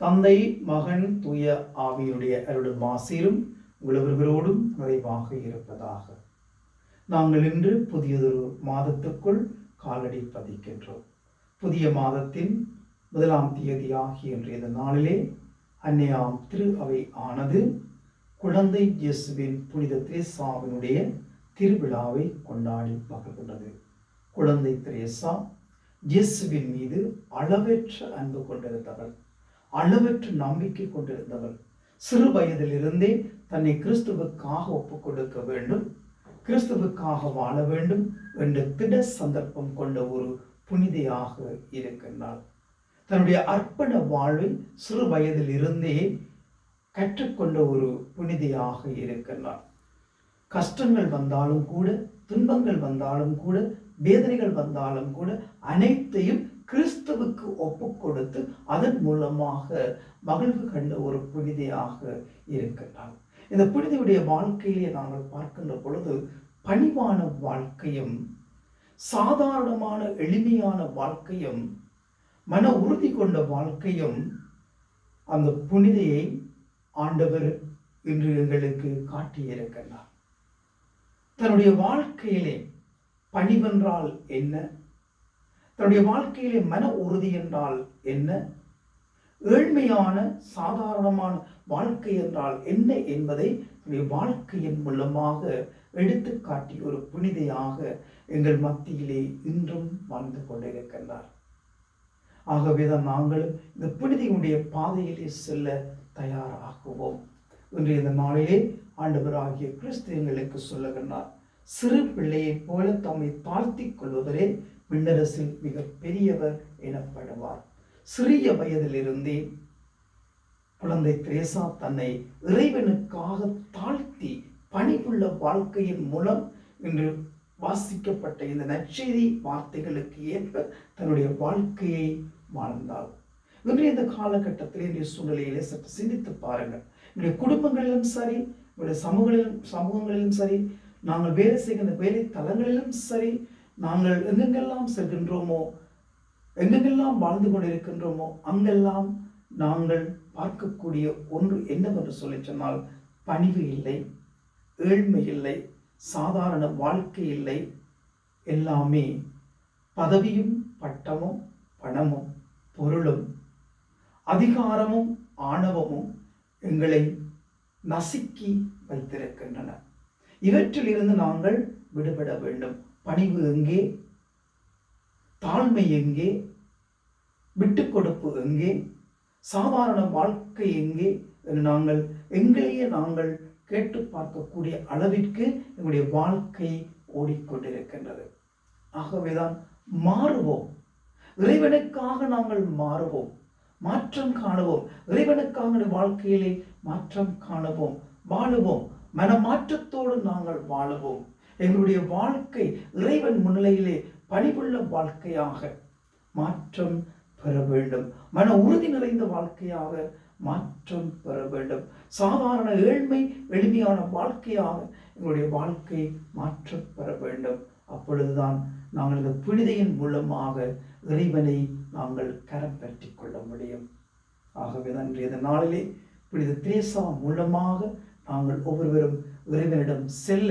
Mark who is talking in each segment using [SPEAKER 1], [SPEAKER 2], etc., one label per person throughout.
[SPEAKER 1] தந்தை மகன் தூய ஆவியுடைய அருளும் ஆசீரும் உழவர்களோடும் நிறைவாக இருப்பதாக. நாங்கள் இன்று புதியதொரு மாதத்துக்குள் காலடி பதிக்கின்றோம். புதிய மாதத்தின் முதலாம் தேதி ஆகிய இன்றைய நாளிலே அன்னையாம் திரு அவை ஆனது குழந்தை இயேசுவின் புனித திரேசாவினுடைய திருவிழாவை கொண்டாடி மகிழ்கின்றது குழந்தை திரேசா இயேசுவின் மீது அளவற்ற அன்பு கொண்டிருந்தவர் அளவற்ற நம்பிக்கை கொண்டிருந்தவள். சிறு வயதிலிருந்தே தன்னை கிறிஸ்துவுக்காக ஒப்புக்கொடுக்க வேண்டும் கிறிஸ்துவுக்காக வாழ வேண்டும் என்ற திட சந்தர்ப்பம் கொண்ட ஒரு புனிதையாக இருக்கின்றாள். தன்னுடைய அர்ப்பண வாழ்வை சிறு வயதில் இருந்தே கற்றுக்கொண்ட ஒரு புனிதையாக இருக்கின்றார் கஷ்டங்கள் வந்தாலும் கூட துன்பங்கள் வந்தாலும் கூட வேதனைகள் வந்தாலும் கூட அனைத்தையும் கிறிஸ்துவுக்கு ஒப்பு கொடுத்து அதன் மூலமாக மகிழ்வு கண்ட ஒரு புனிதையாக இருக்கின்றார். இந்த புனிதையுடைய வாழ்க்கையிலே நாங்கள் பார்க்கின்ற பொழுது பணிவான வாழ்க்கையும் சாதாரணமான எளிமையான வாழ்க்கையும் மன உறுதி கொண்ட வாழ்க்கையும் அந்த புனிதையை ஆண்டவர் இன்று எங்களுக்கு காட்டியிருக்கிறார் தன்னுடைய வாழ்க்கையிலே பணிவென்றால் என்ன? தன்னுடைய வாழ்க்கையிலே மன உறுதி என்றால் என்ன? ஏழ்மையான சாதாரணமான வாழ்க்கை என்றால் என்ன என்பதை தன்னுடைய வாழ்க்கையின் மூலமாக எடுத்துக்காட்டி ஒரு புனிதையாக எங்கள் மத்தியிலே இன்றும் வாழ்ந்து கொண்டிருக்கின்றார். ஆகவேதான் நாங்களும் இந்த புனிதையுடைய பாதையிலே செல்ல தயாராகுவோம். இன்று இந்த நாளிலே ஆண்டவராகிய கிறிஸ்து எங்களுக்கு சொல்லுகின்றார். சிறு பிள்ளையைப் போல தம்மை தாழ்த்தி கொள்பவரே விண்ணரசில் மிக பெரியவர் எனப்படுவார். சிறிய வயதிலிருந்தே குழந்தை திரேசா தன்னை இறைவனுக்காக தாழ்த்தி பணிவுள்ள வாழ்க்கையின் மூலம் இன்று வாசிக்கப்பட்ட இந்த நற்செய்தி வார்த்தைகளுக்கு ஏற்ப தன்னுடைய வாழ்க்கையை வாழ்ந்தாள். இன்றைய இந்த காலகட்டத்தில் இன்றைய சூழ்நிலையிலே சற்று சிந்தித்து பாருங்கள். என்னுடைய குடும்பங்களிலும் சரி என்னுடைய சமூகங்களிலும் சமூகங்களிலும் சரி நாங்கள் வேலை செய்கின்ற வேலை தலங்களிலும் சரி நாங்கள் எங்கெங்கெல்லாம் செல்கின்றோமோ எங்கெங்கெல்லாம் வாழ்ந்து கொண்டிருக்கின்றோமோ அங்கெல்லாம் நாங்கள் பார்க்கக்கூடிய ஒன்று என்னவென்று சொல்லி சொன்னால் பணிவு இல்லை ஏழ்மை இல்லை சாதாரண வாழ்க்கை இல்லை. எல்லாமே பதவியும் பட்டமும் பணமும் பொருளும் அதிகாரமும் ஆணவமும் எங்களை நசுக்கி வைத்திருக்கின்றன. இவற்றிலிருந்து நாங்கள் விடுபட வேண்டும். பணிவு எங்கே? தாழ்மை எங்கே? விட்டு கொடுப்பு எங்கே? சாதாரண வாழ்க்கை எங்கே? என்று நாங்கள் எங்களையே நாங்கள் கேட்டு பார்க்கக்கூடிய அளவிற்கு எங்களுடைய வாழ்க்கை ஓடிக்கொண்டிருக்கின்றது. ஆகவேதான் மாறுவோம். இறைவனுக்காக நாங்கள் மாறுவோம். மாற்றம் காணுவோம். இறைவனுக்காக வாழ்க்கையிலே மாற்றம் காணுவோம். வாழுவோம். மனமாற்றத்தோடு நாங்கள் வாழுவோம். எங்களுடைய வாழ்க்கை இறைவன் முன்னிலையிலே பணிவுள்ள வாழ்க்கையாக மாற்றம் பெற வேண்டும். மன உறுதி நிறைந்த வாழ்க்கையாக மாற்றம் பெற வேண்டும். சாதாரண ஏழ்மை எளிமையான வாழ்க்கையாக எங்களுடைய வாழ்க்கை மாற்றம் பெற வேண்டும். அப்பொழுதுதான் நாங்கள் இந்த புனிதையின் மூலமாக இறைவனை நாங்கள் கரம் பற்றி கொள்ள முடியும். ஆகவே தான் இன்றைய நாளிலே புனித தேசா மூலமாக நாங்கள் ஒவ்வொருவரும் இறைவனிடம் செல்ல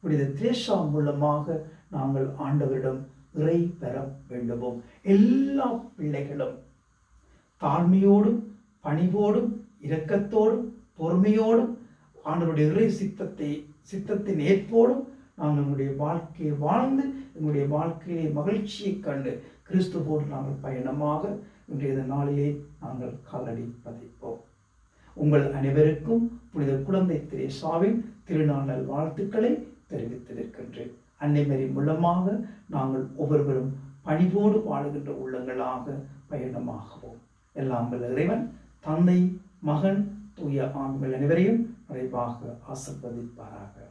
[SPEAKER 1] புனித திரேஷா மூலமாக நாங்கள் ஆண்டவரிடம் இறை பெற வேண்டுவோம். எல்லா பிள்ளைகளும் தாழ்மையோடும் பணிவோடும் இரக்கத்தோடும் பொறுமையோடும் ஆண்டவருடைய இறை சித்தத்தை சித்தத்தின் ஏற்போடும் நாங்கள் எங்களுடைய வாழ்க்கையை வாழ்ந்து எங்களுடைய வாழ்க்கையை மகிழ்ச்சியை கண்டு கிறிஸ்துவோடு நாங்கள் பயணமாக இன்றைய நாளிலே நாங்கள் காலடி பதிப்போம். உங்கள் அனைவருக்கும் புனித குழந்தை திரேசாவின் திருநாளல் வாழ்த்துக்களை தெரிவித்திருக்கின்றேன். அன்னைமரி மூலமாக நாங்கள் ஒவ்வொருவரும் பணிவோடு வாழுகின்ற உள்ளங்களாக பயணமாகவும். எல்லாம் வல்ல இறைவன் தந்தை மகன் தூய ஆண்கள் அனைவரையும் நிறைவாக ஆசிர்வதிப்பாராக.